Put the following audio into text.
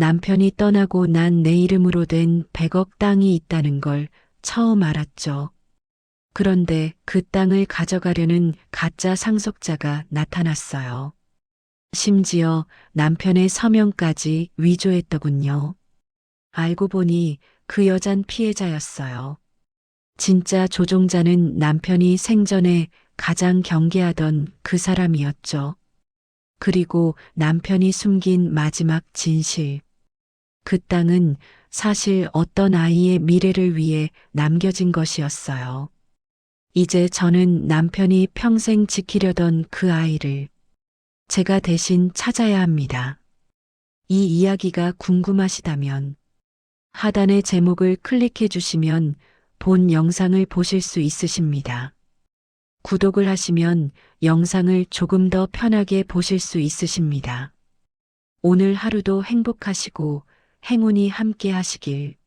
남편이 떠나고 난 내 이름으로 된 100억 땅이 있다는 걸 처음 알았죠. 그런데 그 땅을 가져가려는 가짜 상속자가 나타났어요. 심지어 남편의 서명까지 위조했더군요. 알고 보니 그 여잔 피해자였어요. 진짜 조종자는 남편이 생전에 가장 경계하던 그 사람이었죠. 그리고 남편이 숨긴 마지막 진실. 그 땅은 사실 어떤 아이의 미래를 위해 남겨진 것이었어요. 이제 저는 남편이 평생 지키려던 그 아이를 제가 대신 찾아야 합니다. 이 이야기가 궁금하시다면 하단의 제목을 클릭해 주시면 본 영상을 보실 수 있으십니다. 구독을 하시면 영상을 조금 더 편하게 보실 수 있으십니다. 오늘 하루도 행복하시고 행운이 함께 하시길